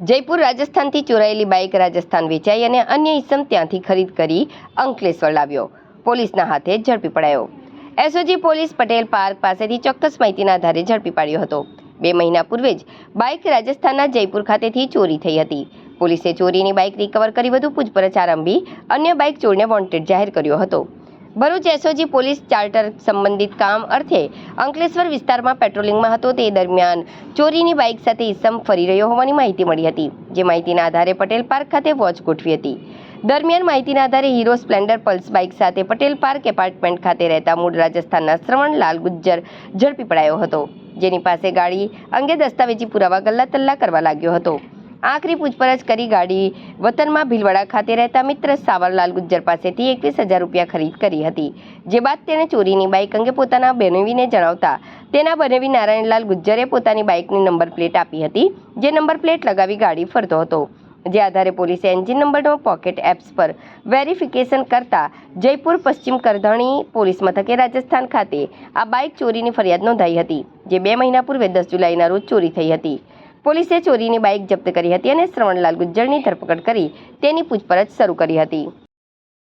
જયપુર રાજસ્થાનથી ચોરાયેલી બાઇક રાજસ્થાન વેચાઈ અને અન્ય ઇસમ ત્યાંથી ખરીદ કરી અંકલેશ્વર લાવ્યો. પોલીસના હાથે ઝડપી પડાયો. એસઓજી પોલીસ પટેલ પાર્ક પાસેથી ચોક્કસ માહિતીના આધારે ઝડપી પાડ્યો હતો. બે મહિના પૂર્વે જ બાઇક રાજસ્થાનના જયપુર ખાતેથી ચોરી થઈ હતી. પોલીસે ચોરીની બાઇક રિકવર કરી વધુ પૂછપરછ આરંભી અન્ય બાઇક ચોરને વોન્ટેડ જાહેર કર્યો હતો. ભરૂચ એસઓજી પોલીસ ચાર્ટર સંબંધિત કામ અર્થે અંકલેશ્વર વિસ્તારમાં પેટ્રોલિંગમાં હતો તે દરમિયાન. ચોરીની બાઇક સાથે ઈસમ ફરી રહ્યો હોવાની માહિતી મળી હતી, જે માહિતીના આધારે પટેલ પાર્ક ખાતે વોચ ગોઠવી હતી. દરમિયાન માહિતીના આધારે હીરો સ્પ્લેન્ડર પલ્સ બાઇક સાથે પટેલ પાર્ક એપાર્ટમેન્ટ ખાતે રહેતા મૂળ રાજસ્થાનના શ્રવણ લાલ ગુજ્જર ઝડપી પડાયો હતો. જેની પાસે ગાડી અંગે દસ્તાવેજી પુરાવા ગલ્લા તલ્લા કરવા લાગ્યો હતો. આખરી પૂછપરછ કરી ગાડી વતનમાં ભીલવાડા ખાતે રહેતા મિત્ર સાવરલાલ ગુજ્જર પાસેથી એકવીસ હજાર રૂપિયા ખરીદ કરી હતી. જે બાદ તેણે ચોરીની બાઇક અંગે પોતાના બનેવીને જણાવતા, તેના બનેવી નારાયણલાલ ગુજ્જરે પોતાની બાઇકની નંબર પ્લેટ આપી હતી, જે નંબર પ્લેટ લગાવી ગાડી ફરતો હતો. જે આધારે પોલીસે એન્જિન નંબરનો પોકેટ એપ્સ પર વેરિફિકેશન કરતા જયપુર પશ્ચિમ કરધણી પોલીસ મથકે રાજસ્થાન ખાતે આ બાઇક ચોરીની ફરિયાદ નોંધાઈ હતી, જે બે મહિના પૂર્વે દસ જુલાઈના રોજ ચોરી થઈ હતી. પોલીસે ચોરીની બાઇક જપ્ત કરી હતી અને શ્રવણલાલ ગુજ્જરની ધરપકડ કરી તેની પૂછપરછ શરૂ કરી હતી.